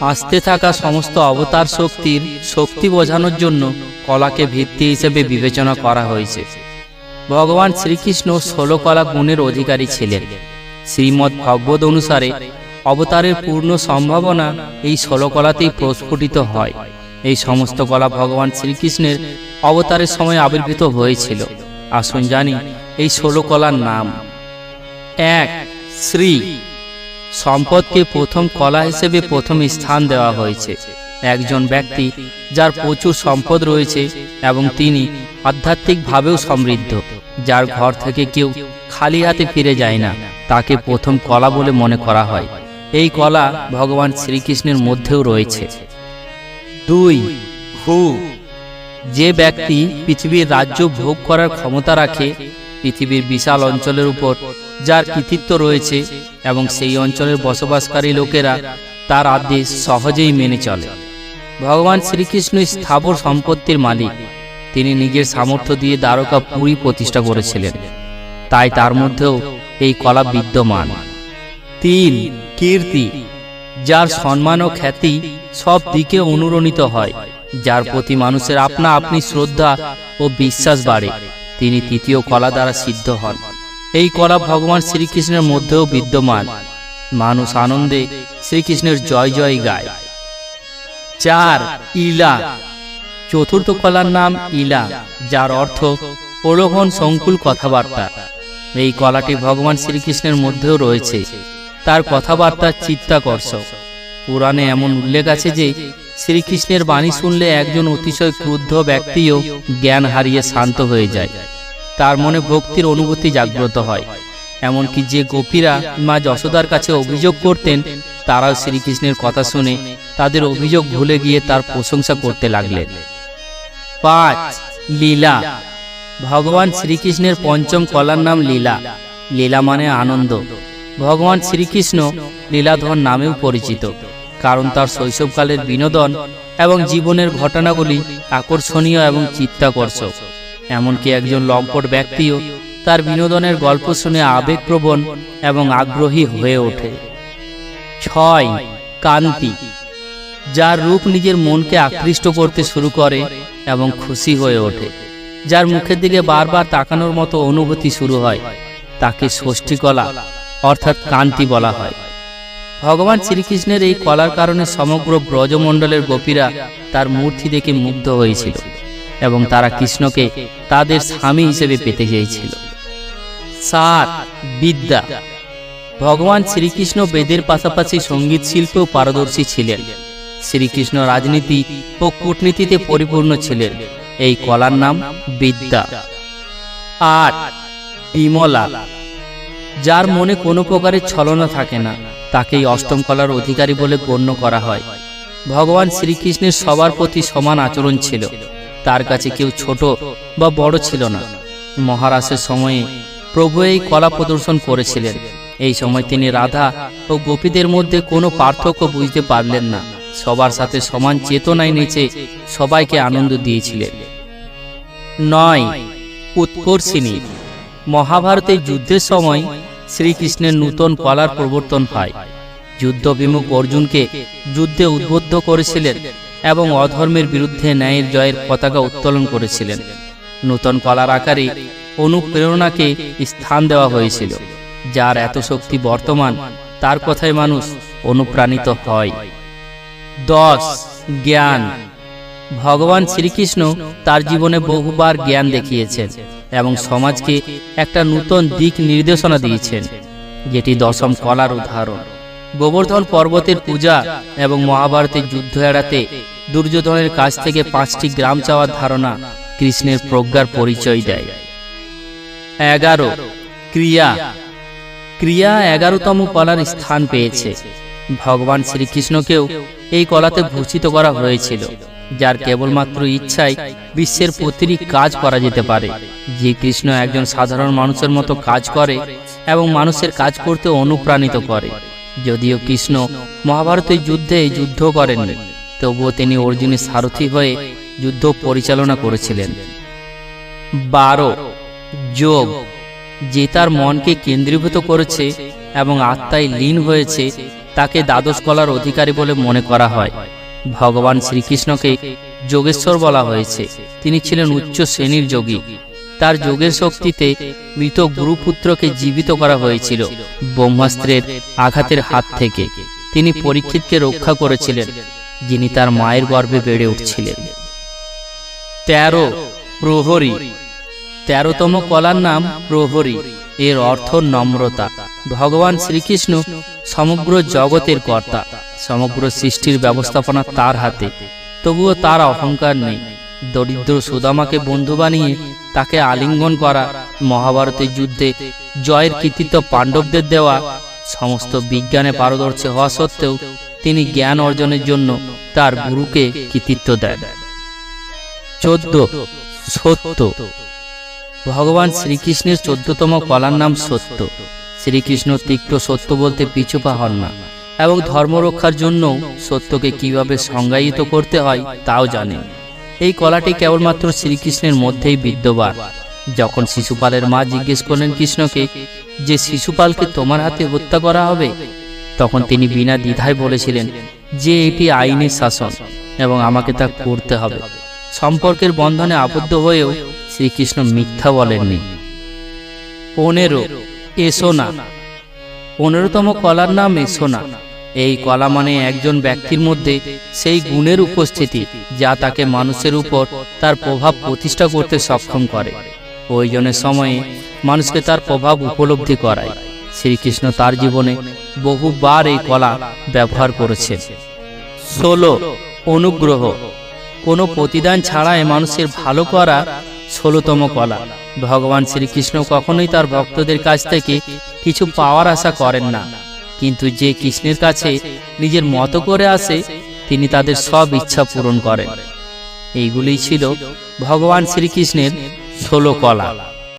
আসতে থাকা সমস্ত অবতার শক্তির শক্তি বোঝানোর জন্য কলাকে ভিত্তি হিসেবে বিবেচনা করা হয়েছে। ভগবান শ্রীকৃষ্ণ ষোলো কলা গুণের অধিকারী ছিলেন। শ্রীমদ্ ভগবত অনুসারে অবতারের পূর্ণ সম্ভাবনা এই ষোলো কলাতেই প্রস্ফুটিত হয়। এই সমস্ত কলা ভগবান শ্রীকৃষ্ণের অবতারের সময় আবির্ভূত হয়েছিল। আসুন জানি এই ষোলো কলার নাম। এক, শ্রী সম্পদকে প্রথম কলা হিসেবে প্রথম স্থান দেওয়া হয়েছে। একজন ব্যক্তি যার প্রচুর সম্পদ রয়েছে এবং তিনি আধ্যাত্মিকভাবেও সমৃদ্ধ, যার ঘর থেকে কেউ খালি হাতে ফিরে যায় না, তাকে প্রথম কলা বলে মনে করা হয়। এই কলা ভগবান শ্রীকৃষ্ণের মধ্যেও রয়েছে। দুই হু যে ব্যক্তি পৃথিবীর রাজ্য ভোগ করার ক্ষমতা রাখে পৃথিবীর বিশাল অঞ্চলের উপর যার কৃতিত্ব রয়েছে এবং সেই অঞ্চলের বসবাসকারী লোকেরা তার আদেশ সহজেই মেনে চলে। ভগবান শ্রীকৃষ্ণ স্থাবর সম্পত্তির মালিক। তিনি নিজের সামর্থ্য দিয়ে দ্বারকা পুরী প্রতিষ্ঠা করেছিলেন। তাই তার মধ্যেও এই কলা বিদ্যমান। তিন, কীর্তি, যার সম্মান ও খ্যাতি সব দিকে অনুরণিত হয়, যার প্রতি মানুষের আপনা আপনি শ্রদ্ধা ও বিশ্বাস বাড়ে। তিনি তৃতীয় কলা দ্বারা সিদ্ধ হন। এই কলা ভগবান শ্রীকৃষ্ণের মধ্যেও বিদ্যমান। মানুষ আনন্দে শ্রীকৃষ্ণের জয় জয় গায়। চার, ইলা। চতুর্থ কলার নাম ইলা, যার অর্থ প্রলোভন সংকুল কথাবার্তা। এই কলাটি ভগবান শ্রীকৃষ্ণের মধ্যেও রয়েছে। তার কথাবার্তা চিত্তাকর্ষক। পুরাণে এমন উল্লেখ আছে যে, শ্রীকৃষ্ণের বাণী শুনলে একজন অতিশয় ক্রুদ্ধ ব্যক্তিও জ্ঞান হারিয়ে শান্ত হয়ে যায়। তার মনে ভক্তির অনুভূতি জাগ্রত হয়। এমনকি যে গোপীরা মা যশোদার কাছে অভিযোগ করতেন, তারাও শ্রীকৃষ্ণের কথা শুনে তাদের অভিযোগ ভুলে গিয়ে তার প্রশংসা করতে লাগলেন। পাঁচ, লীলা। ভগবান শ্রীকৃষ্ণের পঞ্চম কলার নাম লীলা। লীলা মানে আনন্দ। ভগবান শ্রীকৃষ্ণ লীলাধর নামেও পরিচিত, কারণ তার শৈশবকালের বিনোদন এবং জীবনের ঘটনাগুলি আকর্ষণীয় এবং চিত্তাকর্ষক। এমনকি একজন লম্পট ব্যক্তিও তার বিনোদনের গল্প শুনে আবেগপ্রবণ এবং আগ্রহী হয়ে ওঠে। ছয় কান্তি যার রূপ নিজের মনকে আকৃষ্ট করতে শুরু করে এবং খুশি হয়ে ওঠে, যার মুখের দিকে বারবার তাকানোর মতো অনুভূতি শুরু হয়, তাকে ষষ্ঠীকলা অর্থাৎ কান্তি বলা হয়। ভগবান শ্রীকৃষ্ণের এই কলার কারণে সমগ্র ব্রজমণ্ডলের গোপীরা তার মূর্তি দেখে মুগ্ধ হয়েছিল। এবং তারা কৃষ্ণকে তাদের স্বামী হিসেবে পেতে চেয়েছিল। সাত বিদ্যা। ভগবান শ্রীকৃষ্ণ বেদের পাশাপাশি সংগীত শিল্পেও পারদর্শী ছিলেন। শ্রীকৃষ্ণ রাজনীতি ও কূটনীতিতে পরিপূর্ণ ছিলেন। এই কলার নাম বিদ্যা। আট বিমলা। যার মনে কোনো প্রকারের ছলনা থাকে না, তাকেই অষ্টম কলার অধিকারী বলে গণ্য করা হয়। ভগবান শ্রীকৃষ্ণের সবার প্রতি সমান আচরণ ছিল। তার কাছে কেউ ছোট বা বড় ছিল না। মহারাসের সময়ে প্রভু এই কলা প্রদর্শন করেছিলেন। এই সময় তিনি রাধা ও গোপীদের মধ্যে কোনো পার্থক্য বুঝতে পারলেন না। সবার সাথে সমান চেতনায় নেচে সবাইকে আনন্দ দিয়েছিলেন। নয় উৎকর্ষিনী মহাভারতের যুদ্ধের সময় শ্রীকৃষ্ণের নূতন কলার প্রবর্তন হয়। যুদ্ধবিমুখ অর্জুনকে যুদ্ধে উদ্বুদ্ধ করেছিলেন এবং অধর্মের বিরুদ্ধে ন্যায়ের জয়ের পতাকা উত্তোলন করেছিলেন। নূতন কলার আকারে অনুপ্রেরণাকে স্থান দেওয়া হয়েছিল, যার এত শক্তি বর্তমান, তার কথায় মানুষ অনুপ্রাণিত হয়। দশ, জ্ঞান। ভগবান শ্রীকৃষ্ণ তার জীবনে বহুবার জ্ঞান দেখিয়েছেন এবং সমাজকে একটা নূতন দিক নির্দেশনা দিয়েছেন, যেটি দশম কলার উদাহরণ। গোবর্ধন পর্বতের পূজা এবং মহাভারতের যুদ্ধ এড়াতে দুর্যোধনের কাছ থেকে পাঁচটি গ্রাম চাওয়ার ধারণা কৃষ্ণের প্রজ্ঞার পরিচয় দেয়। এগারো, ক্রিয়া। ক্রিয়া এগারোতম কলার স্থান পেয়েছে। ভগবান শ্রীকৃষ্ণকেও এই কলাতে ভূষিত করা হয়েছিল, যার কেবলমাত্র ইচ্ছায় বিশ্বের প্রতিটি কাজ করা যেতে পারে। যে কৃষ্ণ একজন সাধারণ মানুষের মতো কাজ করে এবং মানুষের কাজ করতে অনুপ্রাণিত করে। যদিও কৃষ্ণ মহাভারতের যুদ্ধে যুদ্ধ করেননি তবুও তিনি অর্জুনের সারথি হয়ে যুদ্ধ পরিচালনা করেছিলেন। বারো যোগ, যে তার মনকে কেন্দ্রীভূত করেছে এবং আত্মায় লীন হয়েছে, তাকে দ্বাদশ কলার অধিকারী বলে মনে করা হয়। ভগবান শ্রীকৃষ্ণকে যোগেশ্বর বলা হয়েছে। তিনি ছিলেন উচ্চ শ্রেণির যোগী। তার যোগের শক্তিতে মৃত গুরুপুত্রকে জীবিত করা হয়েছিল, ব্রহ্মাস্ত্রের আঘাতের হাত থেকে। তিনি পরীক্ষিতকে রক্ষা করেছিলেন, যিনি তার মায়ের গর্ভে বেড়ে উঠছিলেন। তেরো, প্রহরী। তেরোতম কলার নাম প্রহরী। এর অর্থ নম্রতা। ভগবান শ্রীকৃষ্ণ সমগ্র জগতের কর্তা, সমগ্র সৃষ্টির ব্যবস্থাপনা তার হাতে। তবুও তার অহংকার নেই। দরিদ্র সুদামাকে বন্ধু বানিয়ে তাকে আলিঙ্গন করা, মহাভারতের যুদ্ধে জয়ের কৃতিত্ব পাণ্ডবদের দেওয়া, সমস্ত বিজ্ঞানে পারদর্শী হওয়া সত্ত্বেও তিনি জ্ঞান অর্জনের জন্য তার গুরুকে কৃতিত্ব দেন। চোদ্দ, সত্য। ভগবান শ্রীকৃষ্ণের চোদ্দতম কলার নাম সত্য। শ্রীকৃষ্ণ তিক্ত সত্য বলতে পিছুপা হন না এবং ধর্ম রক্ষার জন্য সত্যকে কীভাবে সংজ্ঞায়িত করতে হয় তাও জানেন। এই কলাটি কেবলমাত্র শ্রীকৃষ্ণের মধ্যেই বিদ্যমান। যখন শিশুপালের মা জিজ্ঞেস করলেন কৃষ্ণকে, যে শিশুপালকে তোমার হাতে হত্যা করা হবে? তখন তিনি বিনা দ্বিধায় বলেছিলেন, যে এটি আইনের শাসন এবং আমাকে তা করতে হবে। সম্পর্কের বন্ধনে আবদ্ধ হয়েও শ্রীকৃষ্ণ মিথ্যা বলেননি। পনেরো, এসো না। পনেরোতম কলার নাম এসো না। এই কলা মানে একজন ব্যক্তির মধ্যে সেই গুণের উপস্থিতি যা তাকে মানুষের উপর তার প্রভাব প্রতিষ্ঠা করতে সক্ষম করে। প্রয়োজনের সময়ে মানুষকে তার প্রভাব উপলব্ধি করায়। শ্রীকৃষ্ণ তার জীবনে বহুবার এই কলা ব্যবহার করেছেন ষোলো, অনুগ্রহ। কোনো প্রতিদান ছাড়াই মানুষের ভালো করা ষোলোতম কলা। ভগবান শ্রীকৃষ্ণ কখনোই তার ভক্তদের কাছ থেকে কিছু পাওয়ার আশা করেন না। কিন্তু যে কৃষ্ণের কাছে নিজের মতো করে আসে, তিনি তাদের সব ইচ্ছা পূরণ করেন এইগুলি ছিল ভগবান শ্রীকৃষ্ণের ষোলো কলা।